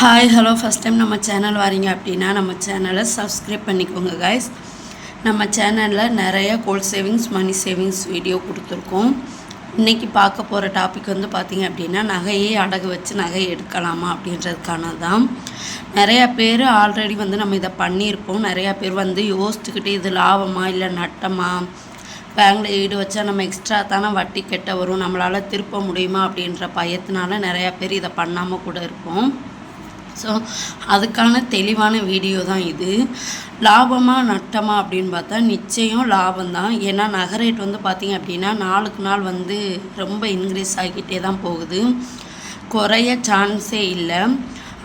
Hi hello first time நம்ம channel வரீங்க அப்படின்னா நம்ம சேனலை சப்ஸ்கிரைப் பண்ணிக்கோங்க கைஸ் நம்ம சேனலில் நிறைய gold savings money savings video கொடுத்துருக்கோம். இன்றைக்கி பார்க்க போகிற டாபிக் வந்து பார்த்திங்க அப்படின்னா நகையை அடகு வச்சு நகை எடுக்கலாமா அப்படின்றதுக்கான தான். நிறையா பேர் ஆல்ரெடி வந்து நம்ம இதை பண்ணியிருப்போம். நிறையா பேர் வந்து யோசிச்சுக்கிட்டு இது லாபமா இல்லை நட்டமா? பேங்கில் ஈடு வச்சா நம்ம எக்ஸ்ட்ரா தானே வட்டி கெட்ட வரும்? நம்மளால் திருப்ப முடியுமா அப்படின்ற பயத்தினால நிறையா பேர் இதை பண்ணாமல் கூட இருப்போம். ஸோ அதுக்கான தெளிவான வீடியோ தான் இது. லாபமாக நட்டமா அப்படின்னு பார்த்தா நிச்சயம் லாபம் தான். ஏன்னா நகை ரேட் வந்து பார்த்திங்க அப்படின்னா நாளுக்கு நாள் வந்து ரொம்ப இன்க்ரீஸ் ஆகிக்கிட்டே தான் போகுது. குறைய சான்ஸே இல்லை.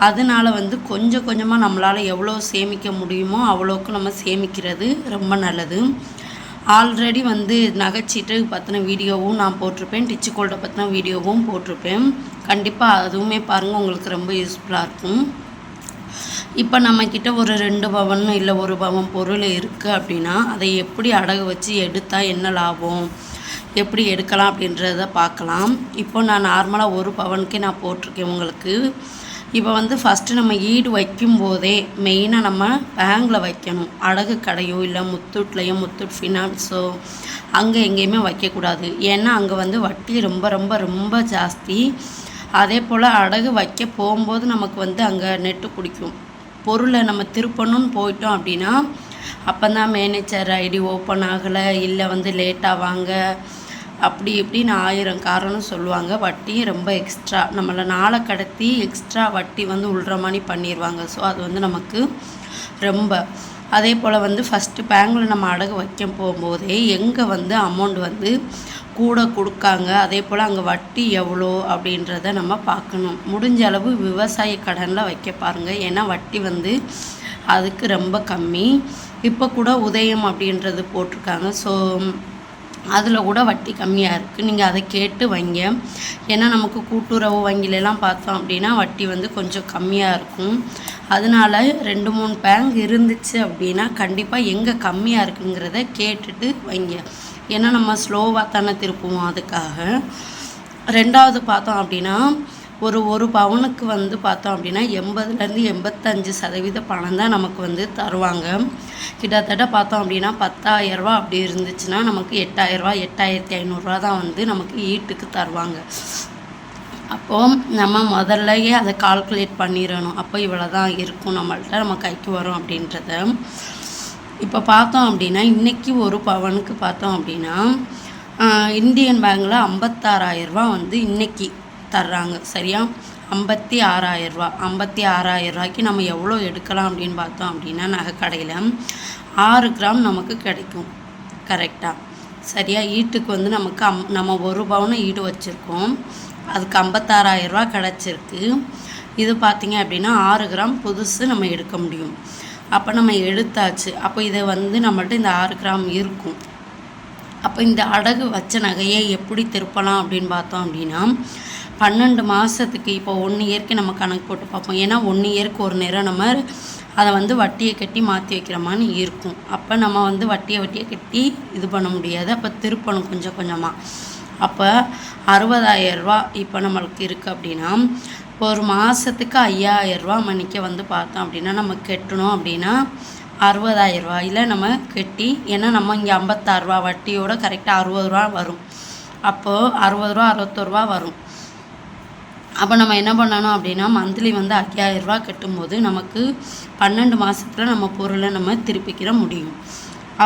அதனால வந்து கொஞ்சம் கொஞ்சமாக நம்மளால் எவ்வளோ சேமிக்க முடியுமோ அவ்வளோக்கு நம்ம சேமிக்கிறது ரொம்ப நல்லது. ஆல்ரெடி வந்து நகைச்சீட்டு பற்றின வீடியோவும் நான் போட்டிருப்பேன். டிச்சு கோல்டை பற்றின வீடியோவும் போட்டிருப்பேன். கண்டிப்பாக அதுவுமே பாருங்கள் உங்களுக்கு ரொம்ப யூஸ்ஃபுல்லாக இருக்கும். இப்போ நம்மக்கிட்ட ஒரு ரெண்டு பவன் இல்லை ஒரு பவன் பொருள் இருக்குது அப்படின்னா அதை எப்படி அடகு வச்சு எடுத்தால் என்ன லாபம்? எப்படி எடுக்கலாம் அப்படின்றத பார்க்கலாம். இப்போ நான் நார்மலாக ஒரு பவனுக்கே நான் போட்டிருக்கேன் உங்களுக்கு. இப்போ வந்து ஃபஸ்ட்டு நம்ம ஈடு வைக்கும் போதே மெயினாக நம்ம பேங்கில் வைக்கணும். அடகு கடையோ இல்லை முத்தூட்லேயோ முத்தூட் ஃபினான்ஸோ அங்கே எங்கேயுமே வைக்கக்கூடாது. ஏன்னா அங்கே வந்து வட்டி ரொம்ப ரொம்ப ரொம்ப ஜாஸ்தி. அதே போல் அடகு வைக்க போகும்போது நமக்கு வந்து அங்கே நெட்டு பிடிக்கும் பொருளை நம்ம திருப்பணும்னு போயிட்டோம் அப்படின்னா அப்போ தான் மேனேஜர் ஐடி ஓப்பன் ஆகலை இல்லை வந்து லேட்டாக வாங்க அப்படி இப்படின்னு ஆயிரம் காரணம் சொல்லுவாங்க. வட்டியும் ரொம்ப எக்ஸ்ட்ரா நம்மளை நாளை கடத்தி எக்ஸ்ட்ரா வட்டி வந்து உள்ற மாதிரி பண்ணிடுவாங்க ஸோ அது வந்து நமக்கு ரொம்ப. அதே போல் வந்து ஃபஸ்ட்டு பேங்கில் நம்ம அடகு வைக்க போகும்போதே எங்கே வந்து அமௌண்ட் வந்து கூட கொடுக்காங்க. அதே போல் அங்கே வட்டி எவ்வளோ அப்படின்றத நம்ம பார்க்கணும். முடிஞ்ச அளவு விவசாய கடனில் வைக்க பாருங்கள் ஏன்னா வட்டி வந்து அதுக்கு ரொம்ப கம்மி. இப்போ கூட உதயம் அப்படின்றது போட்டிருக்காங்க. ஸோ அதில் கூட வட்டி கம்மியாக இருக்குது நீங்கள் அதை கேட்டு வைங்க. ஏன்னா நமக்கு கூட்டுறவு வங்கியிலலாம் பார்த்தோம் அப்படின்னா வட்டி வந்து கொஞ்சம் கம்மியாக இருக்கும். அதனால ரெண்டு மூணு பேங்க் இருந்துச்சு அப்படின்னா கண்டிப்பாக எங்கே கம்மியாக இருக்குங்கிறத கேட்டுட்டு வைங்க. ஏன்னா நம்ம ஸ்லோவாக தானே திருப்புவோம் அதுக்காக. ரெண்டாவது பார்த்தோம் அப்படின்னா ஒரு ஒரு பவுனுக்கு வந்து பார்த்தோம் அப்படின்னா எண்பதுலேருந்து எண்பத்தஞ்சு சதவீத பணம் தான் நமக்கு வந்து தருவாங்க. கிட்டத்தட்ட பார்த்தோம் அப்படின்னா பத்தாயிரரூபா அப்படி இருந்துச்சுன்னா நமக்கு எட்டாயிரரூபா எட்டாயிரத்தி ஐநூறுரூவா தான் வந்து நமக்கு ஈட்டுக்கு தருவாங்க. அப்போது நம்ம முதல்லையே அதை கால்குலேட் பண்ணிடணும். அப்போ இவ்வளோ தான் இருக்கும். நம்மள்ட்ட நம்ம கைக்கு வரும் அப்படின்றத. இப்போ பார்த்தோம் அப்படின்னா இன்றைக்கி ஒரு பவனுக்கு பார்த்தோம் அப்படின்னா இந்தியன் பேங்கில் ஐம்பத்தாறாயிரரூபா வந்து இன்றைக்கி தர்றாங்க. சரியா? ஐம்பத்தி ஆறாயிரரூவா ஐம்பத்தி ஆறாயிரரூவாய்க்கு நம்ம எவ்வளோ எடுக்கலாம் அப்படின்னு பார்த்தோம் அப்படின்னா நகை கடையில் ஆறு கிராம் நமக்கு கிடைக்கும். கரெக்டாக சரியா? ஈட்டுக்கு வந்து நமக்கு அம் நம்ம ஒரு பவுனை ஈடு வச்சுருக்கோம். அதுக்கு ஐம்பத்தாறாயிரரூவா கிடச்சிருக்கு. இது பார்த்திங்க அப்படின்னா ஆறு கிராம் புதுசு நம்ம எடுக்க முடியும். அப்போ நம்ம எடுத்தாச்சு. அப்போ இதை வந்து நம்மள்ட்ட இந்த ஆறு கிராம் இருக்கும். அப்போ இந்த அடகு வச்ச நகையை எப்படி திருப்பலாம் அப்படின்னு பார்த்தோம் அப்படின்னா பன்னெண்டு மாதத்துக்கு இப்போ ஒன் இயர்க்கு நம்ம கணக்கு போட்டு பார்ப்போம். ஏன்னா ஒன் இயருக்கு ஒரு நேரம் நம்ம அதை வந்து வட்டியை கட்டி மாற்றி வைக்கிற மாதிரி இருக்கும். அப்போ நம்ம வந்து வட்டியை வட்டியை கட்டி இது பண்ண முடியாது. அப்போ திருப்பணும் கொஞ்சம் கொஞ்சமாக அப்போ அறுபதாயிரரூபா இப்போ நம்மளுக்கு இருக்குது அப்படின்னா ஒரு மாதத்துக்கு ஐயாயிரரூபா மணிக்க வந்து பார்த்தோம் அப்படின்னா நம்ம கெட்டணும் அப்படின்னா அறுபதாயிரரூபாயில் நம்ம கட்டி ஏன்னா நம்ம இங்கே ஐம்பத்தாறுரூவா வட்டியோட கரெக்டாக அறுபது ரூபா வரும். அப்போது அறுபது ரூபா அறுபத்தொருவா வரும். அப்போ நம்ம என்ன பண்ணணும் அப்படின்னா மந்த்லி வந்து ஐயாயிரரூவா கட்டும்போது நமக்கு பன்னெண்டு மாதத்துல நம்ம பொருளை நம்ம திருப்பிக்கிற முடியும்.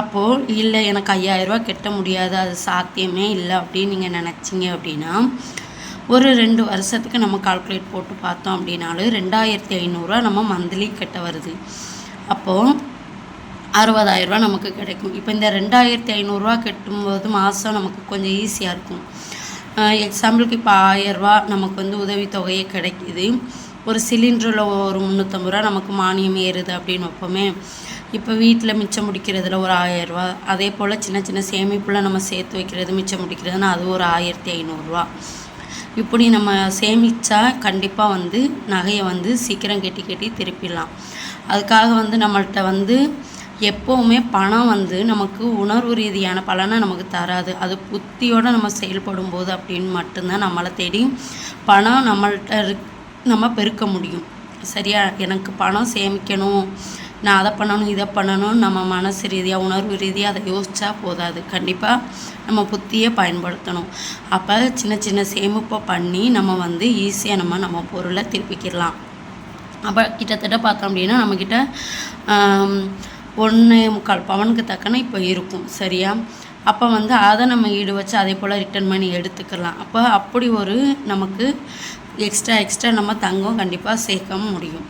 அப்போது இல்லை எனக்கு ஐயாயிரரூவா கட்ட முடியாது அது சாத்தியமே இல்லை அப்படின்னு நீங்கள் நினச்சிங்க அப்படின்னா ஒரு ரெண்டு வருஷத்துக்கு நம்ம கால்குலேட் போட்டு பார்த்தோம் அப்படின்னாலும் ரெண்டாயிரத்தி ஐநூறுரூவா நம்ம மந்த்லி கட்ட வருது. அப்போது அறுபதாயிரரூவா நமக்கு கிடைக்கும். இப்போ இந்த ரெண்டாயிரத்தி ஐநூறுரூவா கட்டும்போது மாதம் நமக்கு கொஞ்சம் ஈஸியாக இருக்கும். எக்ஸாம்பிளுக்கு இப்போ ஆயரூபா நமக்கு வந்து உதவித்தொகையே கிடைக்கிது. ஒரு சிலிண்டரில் ஒரு முந்நூற்றம்பது ரூபா நமக்கு மானியம் ஏறுது அப்படின்னு வைப்போமே இப்போ வீட்டில் மிச்சம் முடிக்கிறதுல ஒரு ஆயரூபா அதே போல் சின்ன சின்ன சேமிப்பில் நம்ம சேர்த்து வைக்கிறது மிச்சம் முடிக்கிறதுனா அது ஒரு ஆயிரத்தி ஐநூறுரூவா இப்படி நம்ம சேமித்தா கண்டிப்பாக வந்து நகையை வந்து சீக்கிரம் கட்டி கட்டி திருப்பிடலாம். அதுக்காக வந்து நம்மள்கிட்ட வந்து எப்போவுமே பணம் வந்து நமக்கு உணர்வு ரீதியான பலனை நமக்கு தராது. அது புத்தியோடு நம்ம செயல்படும் போது அப்படின்னு மட்டும்தான் நம்மளை தேடி பணம் நம்மள்கிட்ட நம்ம பெருக்க முடியும். சரியா? எனக்கு பணம் சேமிக்கணும். நான் அதை பண்ணணும் இதை பண்ணணும் நம்ம மனசு ரீதியாக உணர்வு ரீதியாக அதை யோசித்தா போதாது. கண்டிப்பாக நம்ம புத்தியை பயன்படுத்தணும். அப்போ சின்ன சின்ன சேமிப்பை பண்ணி நம்ம வந்து ஈஸியாக நம்ம நம்ம பொருளை திருப்பிக்கிடலாம். அப்போ கிட்டத்தட்ட பார்த்தோம் அப்படின்னா நம்மக்கிட்ட ஒன்று முக்கால் பவனுக்கு தக்கன இப்போ இருக்கும் சரியா? அப்போ வந்து அதை நம்ம ஈடு வச்சு அதே போல் ரிட்டர்ன் பண்ணி எடுத்துக்கலாம். அப்போ அப்படி ஒரு நமக்கு எக்ஸ்ட்ரா எக்ஸ்ட்ரா நம்ம தங்கம் கண்டிப்பாக சேர்க்க முடியும்.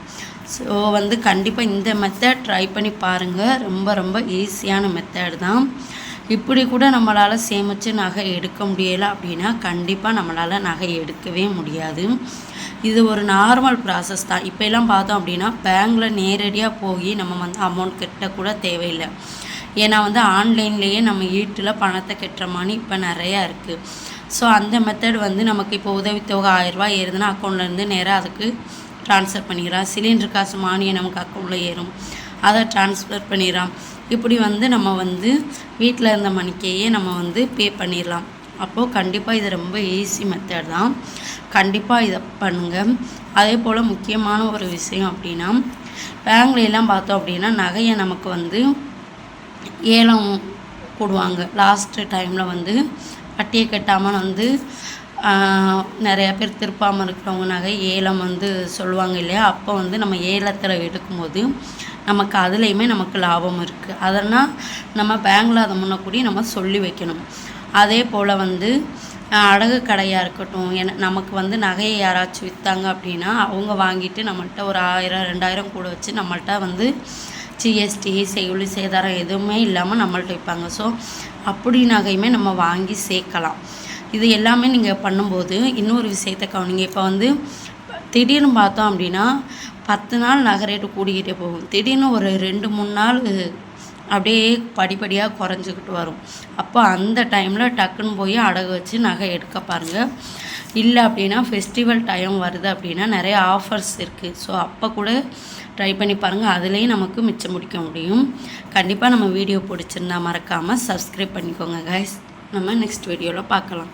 ஸோ வந்து கண்டிப்பாக இந்த மெத்தட் ட்ரை பண்ணி பாருங்கள் ரொம்ப ரொம்ப ஈஸியான மெத்தட் தான். இப்படி கூட நம்மளால் சேமித்து நகை எடுக்க முடியலை அப்படின்னா கண்டிப்பாக நம்மளால் நகை எடுக்கவே முடியாது. இது ஒரு நார்மல் ப்ராசஸ் தான். இப்போ எல்லாம் பார்த்தோம் அப்படின்னா பேங்கில் நேரடியாக போய் நம்ம வந்து அமௌண்ட் கட்ட கூட தேவையில்லை. ஏன்னா வந்து ஆன்லைன்லேயே நம்ம வீட்டில் பணத்தை கட்டுற மாதிரி இப்போ நிறையா இருக்குது ஸோ அந்த மெத்தட் வந்து நமக்கு இப்போ உதவித்தொகை ஆயிரரூபா ஏறுதுன்னா அக்கௌண்ட்லேருந்து நேராக அதுக்கு ட்ரான்ஸ்ஃபர் பண்ணிக்கலாம் சிலிண்டர் காசு மானியம் நமக்கு அக்கௌண்ட்டில் ஏறும். அதை ட்ரான்ஸ்ஃபர் பண்ணிடலாம். இப்படி வந்து நம்ம வந்து வீட்டில் இருந்த மணிக்கையே நம்ம வந்து பே பண்ணிடலாம். அப்போது கண்டிப்பாக இது ரொம்ப ஈஸி மெத்தட் தான். கண்டிப்பாக இதை பண்ணுங்கள் அதே போல் முக்கியமான ஒரு விஷயம் அப்படின்னா பேங்க்லாம் பார்த்தோம் அப்படின்னா நகையை நமக்கு வந்து ஏலம் போடுவாங்க. லாஸ்ட்டு டைமில் வந்து வட்டியை கட்டாமல் வந்து நிறையா பேர் திருப்பாமல் இருக்கிறவங்க நகை ஏலம் வந்து சொல்லுவாங்க இல்லையா? அப்போ வந்து நம்ம ஏலத்தில் எடுக்கும்போது நமக்கு அதுலேயுமே நமக்கு லாபம் இருக்குது அதனால் நம்ம பேங்கில் அதை முன்னக்கூடி நம்ம சொல்லி வைக்கணும். அதே போல் வந்து அழகு அடகு கடையாக இருக்கட்டும் என நமக்கு வந்து நகையை யாராச்சும் விற்றாங்க அப்படின்னா அவங்க வாங்கிட்டு நம்மள்ட்ட ஒரு ஆயிரம் ரெண்டாயிரம் கூட வச்சு நம்மள்ட்ட வந்து ஜிஎஸ்டி செய்யுளி சேதாரம் எதுவுமே இல்லாமல் நம்மள்ட்ட விற்பாங்க ஸோ அப்படி நகையுமே நம்ம வாங்கி சேர்க்கலாம். இது எல்லாமே நீங்கள் பண்ணும்போது இன்னொரு விஷயத்த கவனிங்க. இப்போ வந்து திடீர்னு பார்த்தோம் அப்படின்னா பத்து நாள் நகை ரேட்டு கூடிக்கிட்டே போகும். திடீர்னு ஒரு ரெண்டு மூணு நாள் அப்படியே படிப்படியாக குறைஞ்சிக்கிட்டு வரும். அப்போ அந்த டைமில் டக்குன்னு போய் அடகு வச்சு நகை எடுக்க பாருங்கள் இல்லை அப்படின்னா ஃபெஸ்டிவல் டைம் வருது அப்படின்னா நிறைய ஆஃபர்ஸ் இருக்குது ஸோ அப்போ கூட ட்ரை பண்ணி பாருங்கள் அதுலேயும் நமக்கு மிச்சம் முடிக்க முடியும். கண்டிப்பாக நம்ம வீடியோ பிடிச்சிருந்தா மறக்காமல் சப்ஸ்கிரைப் பண்ணிக்கோங்க கைஸ் நம்ம நெக்ஸ்ட் வீடியோவில் பார்க்கலாம்.